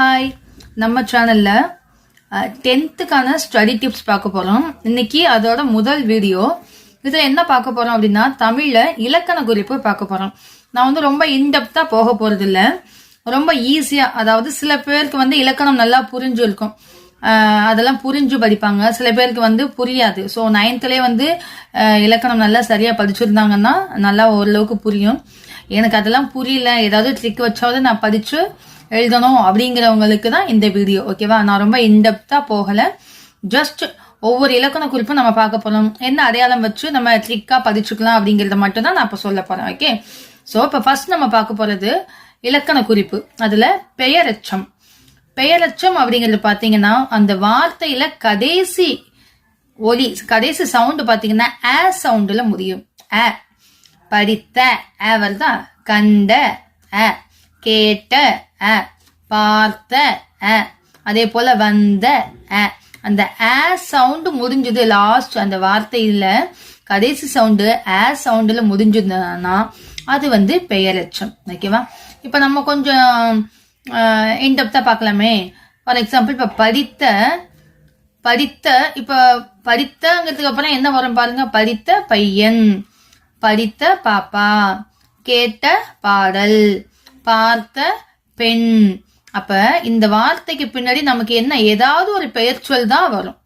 Hi நம்ம சேனலில் டென்த்துக்கான study tips பார்க்க போகிறோம் இன்னைக்கு அதோட முதல் வீடியோ இதில் என்ன பார்க்க போகிறோம் அப்படின்னா தமிழில் இலக்கண குறிப்பு பார்க்க போகிறோம் நான் வந்து ரொம்ப இன்டெப்த்தாக போக போகிறதில்ல ரொம்ப ஈஸியாக அதாவது சில பேருக்கு வந்து இலக்கணம் நல்லா புரிஞ்சு இருக்கும் அதெல்லாம் புரிஞ்சு படிப்பாங்க. சில பேருக்கு வந்து புரியாது. ஸோ நைன்த்துலேயே வந்து இலக்கணம் நல்லா சரியாக படிச்சிருந்தாங்கன்னா நல்லா ஓரளவுக்கு புரியும். எனக்கு அதெல்லாம் புரியல. ஏதாவது ட்ரிக் வச்சாவது நான் படித்து எழுதணும் அப்படிங்கிறவங்களுக்கு தான் இந்த வீடியோ ஓகேவா நான் ரொம்ப இன்டெப்த்தாக போகலை. ஜஸ்ட் ஒவ்வொரு இலக்கண குறிப்பும் நம்ம பார்க்க போகிறோம் என்ன அடையாளம் வச்சு நம்ம ட்ரிக்காக பதிச்சுக்கலாம் அப்படிங்கிறத மட்டும் தான் நான் இப்போ சொல்ல போகிறேன் ஓகே ஸோ இப்போ ஃபர்ஸ்ட் நம்ம பார்க்க போகிறது இலக்கண குறிப்பு. அதில் பெயரச்சம். பெயரச்சம் அப்படிங்கிறது பார்த்தீங்கன்னா அந்த வார்த்தையில் கடைசி ஒலி கடைசி சவுண்டு பார்த்தீங்கன்னா ஆ சவுண்டில் முடியும். ஏ படித்த ஆ வருதா? கண்ட ஆ கேட்ட ஆ பார்த்த ஆ அதே போல வந்த ஆ அந்த ஆ சவுண்டு முடிஞ்சது லாஸ்ட் அந்த வார்த்தையில கடைசி சவுண்டு ஆ சவுண்டில் முடிஞ்சதுன்னா அது வந்து பெயரச்சம் ஓகேவா இப்போ நம்ம கொஞ்சம் இன்டெப்தா பார்க்கலாமே. ஃபார் எக்ஸாம்பிள் இப்போ படித்த படித்த இப்போ படித்தங்கிறதுக்கு அப்புறம் என்ன வரும் பாருங்க? படித்த பையன் படித்த பாப்பா கேட்ட பாடல் பார்த்த பெண். அப்ப இந்த வார்த்தைக்கு பின்னாடி நமக்கு என்ன ஏதாவது ஒரு பெயர்ச்சொல் தான் வரும்.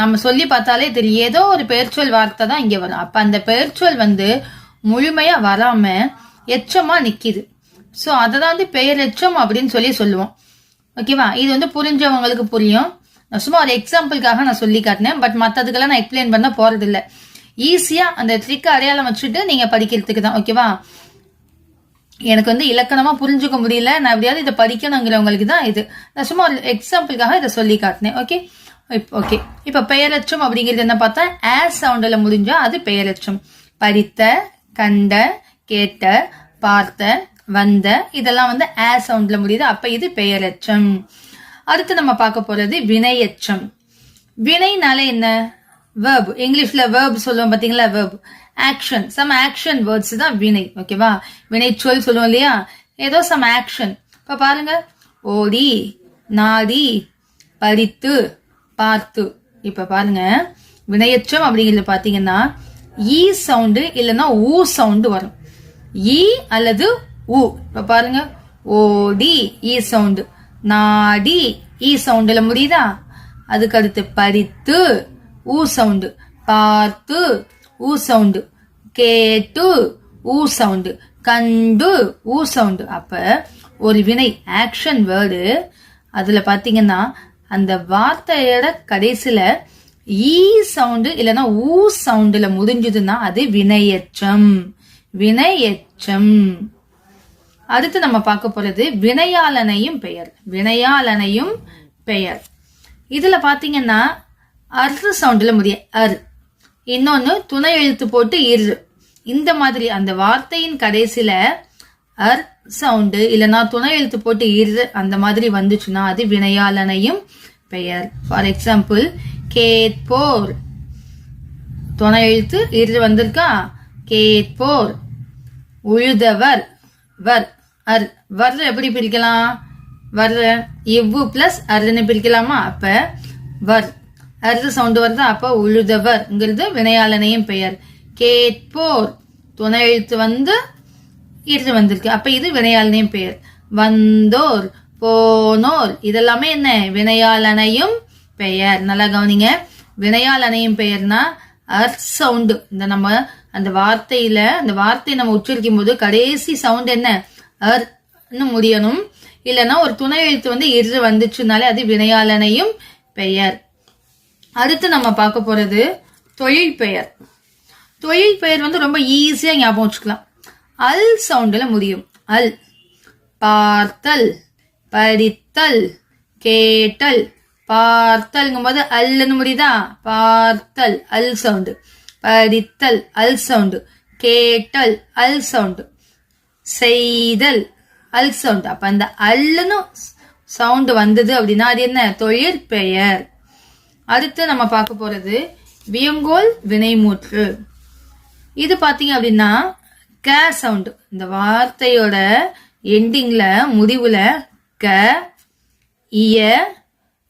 நம்ம சொல்லி பார்த்தாலே தெரியும் ஏதோ ஒரு பெயர்ச்சொல் வார்த்தை தான் இங்க வரும். அப்ப அந்த பெயர்ச்சொல் வந்து முழுமையா வராம எச்சமா நிக்குது. ஸோ அதை தான் வந்து பெயரெச்சம் அப்படின்னு சொல்லி சொல்லுவோம். ஓகேவா இது வந்து புரிஞ்சவங்களுக்கு புரியும். நான் சும்மா ஒரு எக்ஸாம்பிளுக்காக நான் சொல்லி காட்டினேன் பட் மற்றதுக்கெல்லாம் நான் எக்ஸ்பிளைன் பண்ண போகிறதில்ல ஈஸியாக அந்த ட்ரிக்கை அடையாளம் வச்சுட்டு நீங்கள் படிக்கிறதுக்கு தான். ஓகேவா எனக்கு வந்து இலக்கணமா புரிஞ்சுக்க முடியல. நான் எப்படியாவது இதை படிக்கணுங்கிறவங்களுக்கு தான் இது. நான் சும்மா ஒரு எக்ஸாம்பிளுக்காக இதை சொல்லி காட்டினேன். ஓகே ஓகே இப்போ பெயரச்சம் அப்படிங்கிறது என்ன பார்த்தா ஆஸ் சவுண்டில் முடிஞ்சா அது பெயரச்சம். பறித்த கண்ட கேட்ட பார்த்த வந்த இதெல்லாம் வந்து ஆ சவுண்டில் முடியுது. அப்போ இது பெயரச்சம். அடுத்து நம்ம பார்க்க போகிறது வினையச்சம். வினைனால என்ன? வேர்ப் இங்கிலீஷ்ல வேர்ப் சொல்லுவோம் பாத்தீங்களா verb action some action words தான் வினை ஓகேவா வினை சொல் சொல்லுவோம் இல்லையா? ஏதோ சம் ஆக்ஷன் இப்ப பாருங்க. ஓடி நாடி பறித்து பார்த்து. இப்ப பாருங்க. வினையச்சம் அப்படிங்கிறது பாத்தீங்கன்னா ஈ சவுண்டு இல்லைன்னா ஊ சவுண்டு வரும். ஈ அல்லது உ இப்ப பாருங்க. ஓடி ஈ சவுண்டு நாடி ஈ சவுண்டுல முடியுதா? அதுக்கு அடுத்து பறித்து ஊ சவுண்டு. பார்த்து ஊ சவுண்டு. கேட்டு ஊ சவுண்டு. கண்டு ஊ சவுண்டு. அப்போ ஒரு வினை ஆக்ஷன் வேர்டு அதில் பார்த்தீங்கன்னா அந்த வார்த்தையோட கடைசியில் ஈ சவுண்டு இல்லைன்னா ஊ சவுண்டில் முடிஞ்சதுன்னா அது வினையச்சம் வினையச்சம் அடுத்து நம்ம பார்க்க போகிறது வினையாளனையும் பெயர். வினையாளனையும் பெயர். இதில் பார்த்தீங்கன்னா அரு சவுண்டில் முடிய அர் இன்னொன்று துணை எழுத்து போட்டு இரு இந்த மாதிரி அந்த வார்த்தையின் கடைசியில் அர் சவுண்டு இல்லைன்னா துணை எழுத்து போட்டு இரு அந்த மாதிரி வந்துச்சுன்னா அது வினையாளனையும் பெயர். ஃபார் எக்ஸாம்பிள் கேட்போர் துணை எழுத்து இரு வந்திருக்கா? கேட்போர் உழுதவர். வர். அர். வர் எப்படி பிரிக்கலாம்? வர் இவ்வு பிளஸ் அருன்னு பிரிக்கலாமா? அப்ப வர். அடுத்த சவுண்டு வருது? அப்ப உழுதவர்ங்கிறது வினையாளனையும் பெயர். கேட்போர். துணை எழுத்து வந்து இருந்து வந்திருக்கு. அப்ப இது வினையாளனையும் பெயர். வந்தோர் போனோர். இதெல்லாமே என்ன? வினையாளனையும் பெயர். நல்லா கவனிங்க. வினையாளனையும் பெயர்னா அர் சவுண்டு. இந்த நம்ம அந்த வார்த்தையில அந்த வார்த்தையை நம்ம உச்சரிக்கும் போது கடைசி சவுண்ட் என்ன? அர்னு முடியணும். இல்லைன்னா ஒரு துணை எழுத்து வந்து இரு வந்துச்சுனாலே அது வினையாளனையும் பெயர். அடுத்து நம்ம பார்க்க போகிறது தொழில் பெயர். தொழில் பெயர் வந்து ரொம்ப ஈஸியாக ஞாபகம் வச்சுக்கலாம். அல் சவுண்டில் முடியும். அல். பார்த்தல் படித்தல் கேட்டல் பார்த்தல்ங்கும் போது அல்லுன்னு முடியுதா? பார்த்தல் அல் சவுண்டு படித்தல் அல் சவுண்டு கேட்டல் அல் சவுண்டு செய்தல் அல் சவுண்டு அப்போ அந்த அல்லுன்னு சவுண்டு வந்தது அப்படின்னா அது என்ன? தொழில் பெயர் அடுத்து நம்ம பார்க்க போகிறது வியங்கோல் வினைமூற்று. இது பார்த்தீங்க அப்படின்னா க சவுண்டு இந்த வார்த்தையோட எண்டிங்கில் முடிவில் க இய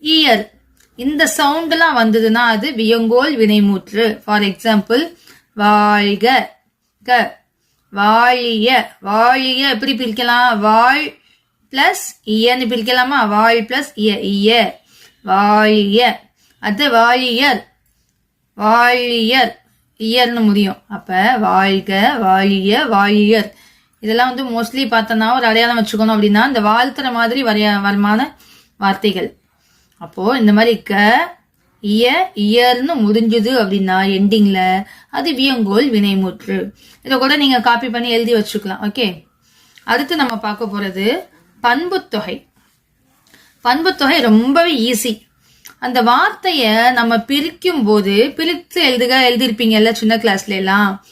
இயர். இந்த சவுண்டெலாம் வந்ததுன்னா அது வியங்கோல் வினைமூற்று. ஃபார் எக்ஸாம்பிள் வாழ்க க. வாழிய வாழிய எப்படி பிரிக்கலாம்? வாழ் பிளஸ் இயன்னு பிரிக்கலாமா? வாழ் பிளஸ் இய இய. வாழிய அது வாழியர் வாழியர் இயர்னு முடியும். அப்போ வாழ்க வாழிய வாழியர் இதெல்லாம் வந்து மோஸ்ட்லி பார்த்தோன்னா ஒரு அடையாளம் வச்சுக்கணும் அப்படின்னா இந்த வாழ்த்துற மாதிரி வரைய வரமான வார்த்தைகள். அப்போது இந்த மாதிரி க இய இயர்னு முடிஞ்சுது அப்படின்னா எண்டிங்கில் அது வியங்கோல் வினைமுற்று. இதை கூட நீங்கள் காப்பி பண்ணி எழுதி வச்சுக்கலாம். ஓகே அடுத்து நம்ம பார்க்க போகிறது பண்புத்தொகை பண்புத்தொகை ரொம்பவே ஈஸி அந்த வார்த்தையை நம்ம பிரிக்கும் போது பிரித்து எழுதுக எழுதிருப்பீங்கல்ல சின்ன கிளாஸ்ல எல்லாம்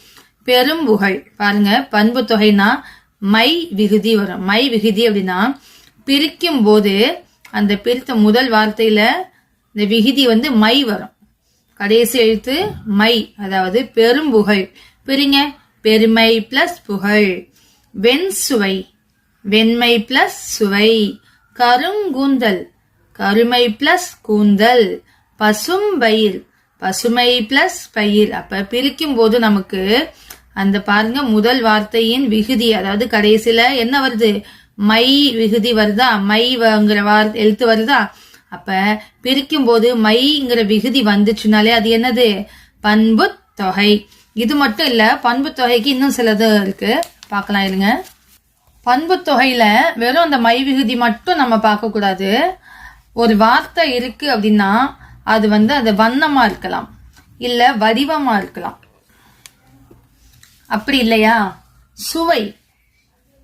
பெரும்புகழ் பாருங்க பண்பு தொகைனா மை விகுதி வரும். மை விகுதி அப்படின்னா பிரிக்கும் போது அந்த பிரித்த முதல் வார்த்தையில இந்த விகுதி வந்து மை வரும். கடைசி எழுத்து மை அதாவது பெரும் புகழ். பிரிங்க பெருமை பிளஸ் புகழ். வெண் சுவை. வெண்மை பிளஸ் சுவை. கருங்கூந்தல். கருமை பிளஸ் கூந்தல். பசும் பயிர். பசுமை பிளஸ் பயிர். அப்ப பிரிக்கும் போது நமக்கு அந்த பாருங்க முதல் வார்த்தையின் விகுதி அதாவது கடைசியில என்ன வருது? மை விகுதி வருதா? மைங்கிற வார்த்தை எழுத்து வருதா? அப்ப பிரிக்கும் போது மைங்கிற விகுதி வந்துச்சுனாலே அது என்னது? பண்பு தொகை. இது மட்டும் இல்ல பண்பு தொகைக்கு இன்னும் சிலது இருக்கு. பார்க்கலாம் இருங்க. பண்பு தொகையில வெறும் அந்த மை விகுதி மட்டும் நம்ம பார்க்க கூடாது ஒரு வார்த்தை இருக்கு அப்படின்னா அது வந்து அது வண்ணமா இருக்கலாம். இல்ல வடிவமா இருக்கலாம். அப்படி இல்லையா? சுவை.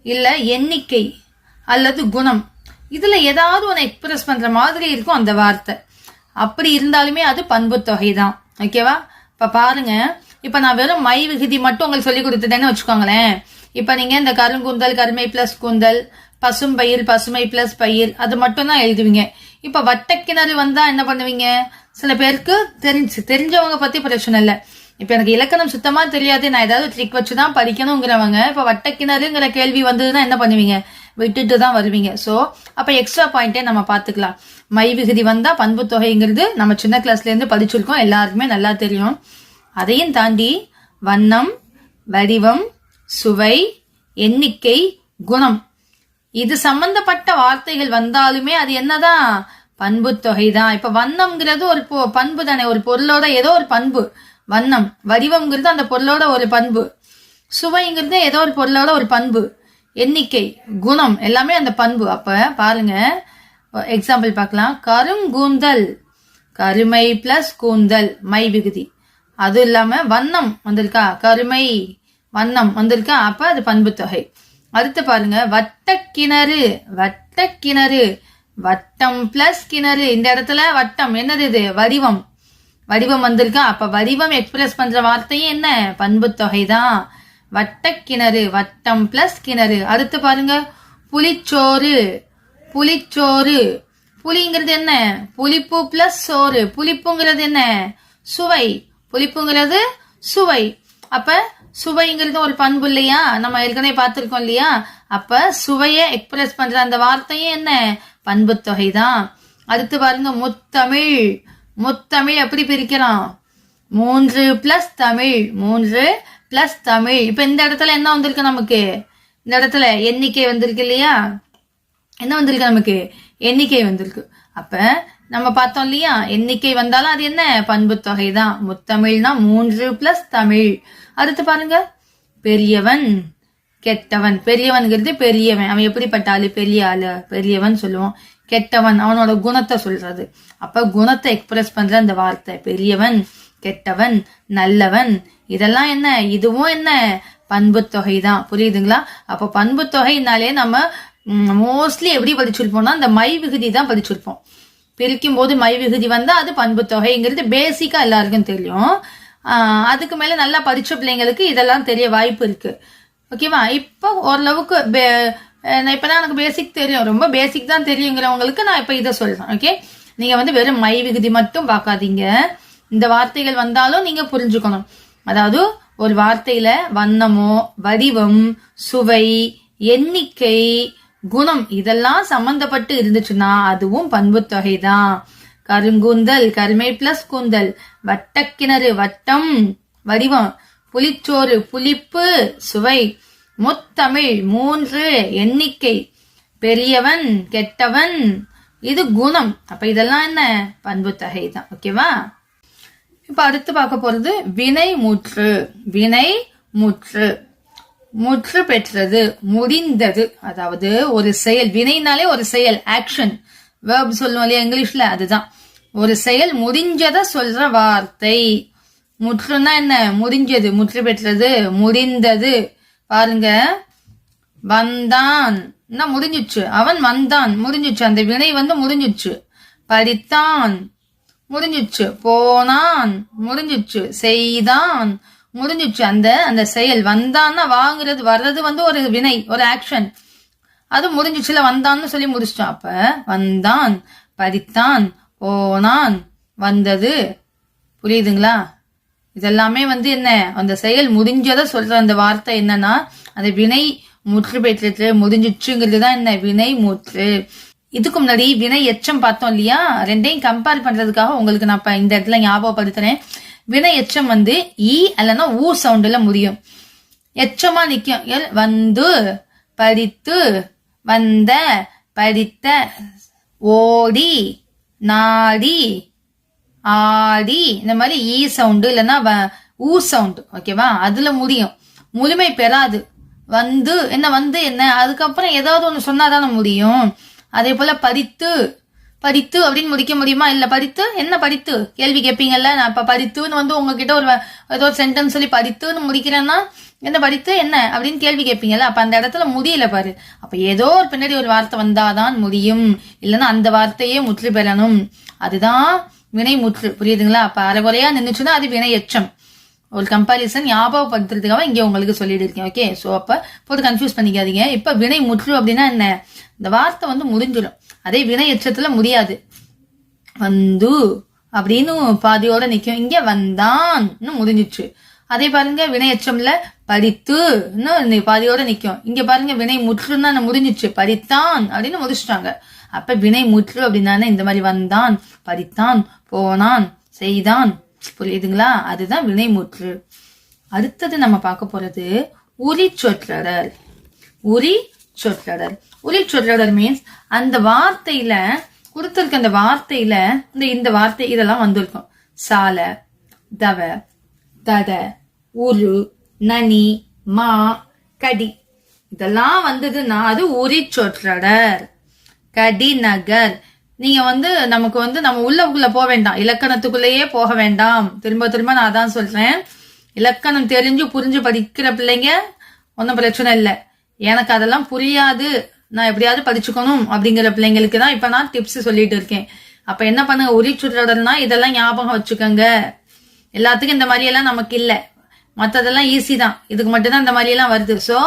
இல்ல எண்ணிக்கை. அல்லது குணம். இதுல ஏதாவது ஒன்று எக்ஸ்பிரஸ் பண்ற மாதிரி இருக்கும் அந்த வார்த்தை. அப்படி இருந்தாலுமே அது பண்பு தொகை தான் ஓகேவா இப்ப பாருங்க. இப்ப நான் வெறும் மை விகுதி மட்டும் உங்களுக்கு சொல்லி கொடுத்துட்டேன்னு வச்சுக்கோங்களேன். இப்ப நீங்க இந்த கருங்குந்தல் கருமை பிளஸ் கூந்தல் பசும் பயிர் பசுமை பிளஸ் பயிர் அது மட்டும் தான் எழுதுவீங்க. இப்ப வட்டக்கிணறு வந்தா என்ன பண்ணுவீங்க? சில பேருக்கு தெரிஞ்சு தெரிஞ்சவங்க பத்தி பிரச்சனை இல்லை. இப்ப எனக்கு இலக்கணம் சுத்தமா தெரியாது. நான் ஏதாவது ட்ரிக் வச்சுதான் படிக்கணுங்கிறவங்க இப்ப வட்டக்கிணறுங்கிற கேள்வி வந்ததுன்னா என்ன பண்ணுவீங்க? விட்டுட்டு தான் வருவீங்க. சோ அப்ப எக்ஸ்ட்ரா பாயிண்டே நம்ம பாத்துக்கலாம் மை விகுதி வந்தா பண்பு தொகைங்கிறது நம்ம சின்ன கிளாஸ்ல இருந்து படிச்சிருக்கோம். எல்லாருக்குமே நல்லா தெரியும். அதையும் தாண்டி வண்ணம் வடிவம் சுவை எண்ணிக்கை குணம். இது சம்பந்தப்பட்ட வார்த்தைகள் வந்தாலுமே அது என்னதான்? பண்பு தொகை தான் இப்ப வண்ணம்ங்கிறது ஒரு பொ- பண்பு தானே. ஒரு பொருளோட ஏதோ ஒரு பண்பு. வண்ணம் வடிவம்ங்கிறது அந்த பொருளோட ஒரு பண்பு. சுவைங்கிறது ஏதோ ஒரு பொருளோட ஒரு பண்பு. எண்ணிக்கை குணம் எல்லாமே அந்த பண்பு. அப்ப பாருங்க. எக்ஸாம்பிள் பார்க்கலாம். கருங்கூந்தல் கருமை பிளஸ் கூந்தல் மை விகுதி. அது இல்லாம வண்ணம் வந்திருக்கா? கருமை வண்ணம் வந்திருக்கா? அப்ப அது பண்பு தொகை. அடுத்து பாருங்க. வட்டக்கிணறு வட்டக்கிணறு வட்டம் பிளஸ் கிணறு. இந்த இடத்துல வட்டம் என்னது இது? வடிவம். வடிவம் வந்திருக்கா? அப்ப வடிவம் எக்ஸ்பிரஸ் பண்ற வார்த்தையும் என்ன? பண்பு தொகை தான் வட்டக்கிணறு வட்டம் பிளஸ் கிணறு. அடுத்து பாருங்க. புளிச்சோறு புளிச்சோறு. புளிங்கிறது என்ன? புளிப்பு பிளஸ் சோறு. புளிப்புங்கிறது என்ன? சுவை. புளிப்புங்கிறது சுவை. அப்ப சுவைங்கிறது ஒரு பண்பு இல்லையா? நம்ம ஏற்கனவே பார்த்துருக்கோம் இல்லையா? அப்ப சுவையை எக்ஸ்பிரஸ் பண்ற அந்த வார்த்தையும் என்ன? பண்பு தொகை தான் அடுத்து பாருங்க முத்தமிழ். முத்தமிழ் எப்படி பிரிக்கிறோம் மூன்று பிளஸ் தமிழ். மூன்று பிளஸ் தமிழ். இப்ப இந்த இடத்துல என்ன வந்திருக்கு நமக்கு? இந்த இடத்துல எண்ணிக்கை வந்திருக்கு இல்லையா? என்ன வந்திருக்கு நமக்கு? எண்ணிக்கை வந்திருக்கு. அப்ப நம்ம பார்த்தோம் இல்லையா? எண்ணிக்கை வந்தாலும் அது என்ன? பண்பு தொகை தான் முத்தமிழ்னா மூன்று பிளஸ் தமிழ். அடுத்து பாருங்க. பெரியவன் கெட்டவன். பெரியவன்கிறது பெரியவன். அவன் எப்படிப்பட்ட ஆளு? பெரிய ஆளு. பெரியவன் சொல்லுவோம். கெட்டவன் அவனோட குணத்தை சொல்றது. அப்ப குணத்தை எக்ஸ்பிரஸ் பண்ற அந்த வார்த்தை. பெரியவன் கெட்டவன் நல்லவன். இதெல்லாம் என்ன? இதுவும் என்ன? பண்பு தொகை தான் புரியுதுங்களா? அப்ப பண்பு தொகைனாலே நம்ம மோஸ்ட்லி எப்படி படிச்சிருப்போம்னா அந்த மை விகுதி தான் படிச்சிருப்போம். பிரிக்கும் போது மை விகுதி வந்தா அது பண்பு தொகைங்கிறது பேசிக்கா எல்லாருக்கும் தெரியும். அதுக்கு மேலே நல்லா படித்த பிள்ளைங்களுக்கு இதெல்லாம் தெரிய வாய்ப்பு இருக்குது ஓகேவா? இப்போ ஓரளவுக்கு பே- இப்போ நான் எனக்கு பேசிக் தெரியும். ரொம்ப பேசிக் தான் தெரியுங்கிறவங்களுக்கு நான் இப்போ இதை சொல்கிறேன் ஓகே நீங்கள் வந்து வெறும் மை விகுதி மட்டும் பார்க்காதீங்க. இந்த வார்த்தைகள் வந்தாலும் நீங்கள் புரிஞ்சுக்கணும். அதாவது ஒரு வார்த்தையில வண்ணமோ வடிவம் சுவை எண்ணிக்கை குணம் இதெல்லாம் சம்பந்தப்பட்டு இருந்துச்சுன்னா அதுவும் பண்புத்தொகை தான் கருங்குந்தல் கருமை பிளஸ் கூந்தல். வட்டக்கிணறு வட்டம் வடிவம். புளிச்சோறு புளிப்பு சுவை. முத்தமிழ் மூன்று எண்ணிக்கை. பெரியவன் கெட்டவன். இது குணம். அப்ப இதெல்லாம் என்ன? பண்பு தகை தான். ஓகேவா இப்ப அடுத்து பார்க்க போறது வினை முற்று. வினை முற்று. முற்று பெற்றது முடிந்தது. அதாவது ஒரு செயல். வினைனாலே ஒரு செயல். ஆக்ஷன் வேர்ப் சொல்லுவோம் இல்லையா இங்கிலீஷ்ல? அதுதான். ஒரு செயல் முடிஞ்சத சொல்ற வார்த்தை. முற்றுன்னா என்ன? முடிஞ்சது. முற்று பெற்றது. முடிந்தது. பாருங்க. வந்தான். முடிஞ்சிச்சு. அவன் வந்தான். முடிஞ்சிச்சு. அந்த வினை வந்து முடிஞ்சிச்சு. படித்தான். முடிஞ்சிச்சு. போனான். முடிஞ்சிச்சு. செய்தான். முடிஞ்சிச்சு. அந்த அந்த செயல் வந்தான்னா வாங்குறது வர்றது வந்து ஒரு வினை ஒரு ஆக்ஷன் அது முடிஞ்சிச்சுல வந்தான்னு சொல்லி முடிச்சிட்டோம் அப்ப வந்தான். படித்தான். போனான் வந்தது. புரியுதுங்களா? இதெல்லாமே வந்து என்ன? அந்த செயல் முடிஞ்சதை சொல்ற அந்த வார்த்தை என்னன்னா அந்த வினை முற்று பெற்று முடிஞ்சிச்சுங்கிறது தான் என்ன? வினை முற்று. இதுக்கு முன்னாடி வினை எச்சம் பார்த்தோம் இல்லையா? ரெண்டையும் கம்பேர் பண்றதுக்காக உங்களுக்கு நான் இப்ப இந்த இடத்துல ஞாபகப்படுத்துறேன். வினை எச்சம் வந்து ஈ அல்லனா ஊ சவுண்டில் முடியும். எச்சமா நிற்கும் எல் வந்து படித்து வந்த படித்த ஓடி நாடி ஆடி இந்த மாதிரி ஈ சவுண்டு இல்லைன்னா வ- ஊ சவுண்டு ஓகேவா அதுல முடியும். முழுமை பெறாது. வந்து என்ன வந்து என்ன? அதுக்கப்புறம் ஏதாவது ஒன்று சொன்னாதானே முடியும். அதே போல படித்து படித்து அப்படின்னு முடிக்க முடியுமா? இல்ல படித்து என்ன படித்து கேள்வி கேட்பீங்கல்ல நான் இப்ப படித்துன்னு வந்து உங்ககிட்ட ஒரு வ- ஏதோ ஒரு சென்டென்ஸ் சொல்லி படித்துன்னு முடிக்கிறேன்னா என்ன படித்து என்ன அப்படின்னு கேள்வி கேட்பீங்கல்ல? அப்ப அந்த இடத்துல முடியல பாரு. அப்ப ஏதோ ஒரு பின்னாடி ஒரு வார்த்தை வந்தாதான் முடியும். இல்லைன்னா அந்த வார்த்தையே முற்று பெறணும். அதுதான் வினை முற்று. புரியுதுங்களா? அப்ப அரைகுறையா நின்றுச்சுன்னா அது வினை எச்சம் ஒரு கம்பாரிசன் ஞாபகப்படுத்துறதுக்காக இங்கே உங்களுக்கு சொல்லிட்டு இருக்கேன். ஓகே ஸோ அப்போ போட்டு கன்ஃபியூஸ் பண்ணிக்காதீங்க. இப்போ வினை முற்று அப்படின்னா என்ன? இந்த வார்த்தை வந்து முடிஞ்சிடும். அதே வினை எச்சத்தில் முடியாது. வந்து அப்படின்னு பாதியோட நிற்கும் இங்கே வந்தான்னு முடிஞ்சிச்சு. அதே பாருங்க வினை படித்து படித்துன்னு பாதியோட நிக்கும். இங்க பாருங்க வினை முற்றுன்னு முடிஞ்சிச்சு. படித்தான் அப்படின்னு முடிச்சிட்டாங்க அப்ப வினை முற்று அப்படின்னா இந்த மாதிரி வந்தான் படித்தான் போனான் செய்தான். புரியுதுங்களா? அதுதான் வினை முற்று. அடுத்தது நம்ம பார்க்க போறது உரி சொற்றடர். உரி சொற்றொடர். உரி சொற்றடர் மீன்ஸ் அந்த வார்த்தையில கொடுத்திருக்க அந்த வார்த்தையில இந்த இந்த வார்த்தை இதெல்லாம் வந்திருக்கும். சால தவ தட உரு நனி மா கடி. இதெல்லாம் வந்ததுன்னா அது உரி சொற்றடர். கடி நகர் நீங்க வந்து நமக்கு வந்து நம்ம உள்ள போக வேண்டாம். இலக்கணத்துக்குள்ளேயே போக வேண்டாம். திரும்ப திரும்ப நான் அதான் சொல்றேன். இலக்கணம் தெரிஞ்சு புரிஞ்சு படிக்கிற பிள்ளைங்க ஒன்றும் பிரச்சனை இல்லை. எனக்கு அதெல்லாம் புரியாது. நான் எப்படியாவது படிச்சுக்கணும் அப்படிங்கிற பிள்ளைங்களுக்கு தான் இப்போ நான் டிப்ஸ் சொல்லிட்டு இருக்கேன். அப்போ என்ன பண்ணுங்க? உரி சுற்றடர்னா இதெல்லாம் ஞாபகம் வச்சுக்கோங்க. எல்லாத்துக்கும் இந்த மாதிரியெல்லாம் நமக்கு இல்லை. மற்றதெல்லாம் ஈஸி தான். இதுக்கு மட்டும்தான் இந்த மாதிரிலாம் வருது. ஸோ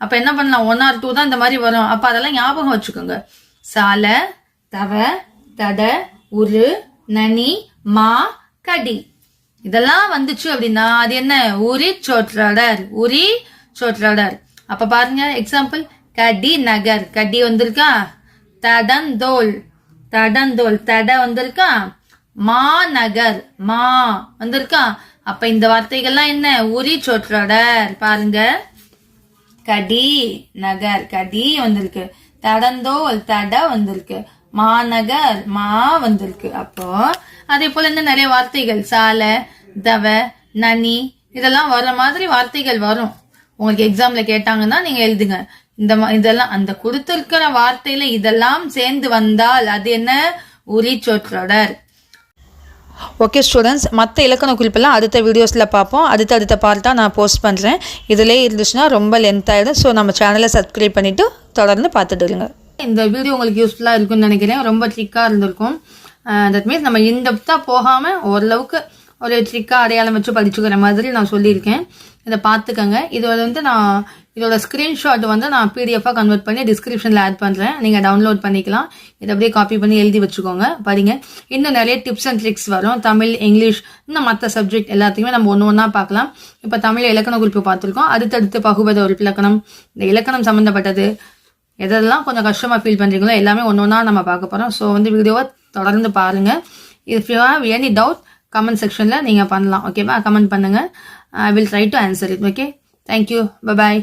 அப்போ என்ன பண்ணலாம்? ஒன் ஆர் டூ தான் இந்த மாதிரி வரும். அப்போ அதெல்லாம் ஞாபகம் வச்சுக்கோங்க. சால தவ தட உரு நனி மா கடி. இதெல்லாம் வந்துச்சு அப்படின்னா அது என்ன? உரி சொற்றொடர். உரி சொற்றொடர். அப்ப பாருங்க எக்ஸாம்பிள் கடி நகர். கடி வந்திருக்கா? தடந்தோல் தடந்தோல் தட வந்திருக்கா? மாநகர் மா வந்திருக்கா? அப்ப இந்த வார்த்தைகள்லாம் என்ன? உரி சொற்றொடர். பாருங்க. கடி நகர். கடி வந்திருக்கு. தடந்தோல் தட வந்திருக்கு. மாநகர் மா வந்திருக்கு. அப்போ அதே போல இன்னும் நிறைய வார்த்தைகள். சாலை தவ நனி இதெல்லாம் வர மாதிரி வார்த்தைகள் வரும். உங்களுக்கு எக்ஸாம்ல கேட்டாங்கன்னா நீங்க எழுதுங்க. இந்த மா- இதெல்லாம் அந்த கொடுத்திருக்கிற வார்த்தையில இதெல்லாம் சேர்ந்து வந்தால் அது என்ன? உரி சொற்றொடர். ஓகே ஸ்டூடெண்ட்ஸ் மற்ற இலக்கண குறிப்பெல்லாம் அடுத்த வீடியோஸில் பார்ப்போம். அடுத்த அடுத்த பார்ட்டாக நான் போஸ்ட் பண்ணுறேன் இதிலே இருந்துச்சுன்னா ரொம்ப லென்த் ஆகிடும் ஸோ நம்ம சேனலை சப்ஸ்கிரைப் பண்ணிவிட்டு தொடர்ந்து பார்த்துட்டு இருங்க. இந்த வீடியோ உங்களுக்கு யூஸ்ஃபுல்லாக இருக்கும்னு நினைக்கிறேன். ரொம்ப ட்ரிக்காக இருந்திருக்கும். Uh, தட் மீன்ஸ் நம்ம இன்டெப்தா போகாமல் ஓரளவுக்கு ஒரு ட்ரிக்காக அடையாளம் வச்சு படிச்சுக்கிற மாதிரி நான் சொல்லியிருக்கேன். இதை பார்த்துக்கங்க. இதோட வந்து நான் இதோட ஸ்க்ரீன்ஷாட் வந்து நான் பிடிஎஃபாக கன்வெர்ட் பண்ணி டிஸ்கிரிப்ஷனில் ஆட் பண்ணுறேன் நீங்கள் டவுன்லோட் பண்ணிக்கலாம். இதை அப்படியே காப்பி பண்ணி எழுதி வச்சுக்கோங்க. பாருங்க. இன்னும் நிறைய டிப்ஸ் அண்ட் ட்ரிக்ஸ் வரும். தமிழ் இங்கிலீஷ் இன்னும் மற்ற சப்ஜெக்ட் எல்லாத்தையுமே நம்ம ஒன்று ஒன்றா பார்க்கலாம். இப்போ தமிழ் இலக்கண குறிப்பு பார்த்துருக்கோம். அடுத்தடுத்து பகுபத ஒரு இலக்கணம். இந்த இலக்கணம் சம்மந்தப்பட்டது எதெல்லாம் கொஞ்சம் கஷ்டமாக ஃபீல் பண்ணுறீங்களோ எல்லாமே ஒன்று ஒன்றா நம்ம பார்க்க போகிறோம் ஸோ வந்து வீடியோவை தொடர்ந்து பாருங்கள் if you have any doubt comment செக்ஷனில் நீங்கள் பண்ணலாம் ஓகேவா கமெண்ட் பண்ணுங்கள் I will try to answer it okay thank you bye bye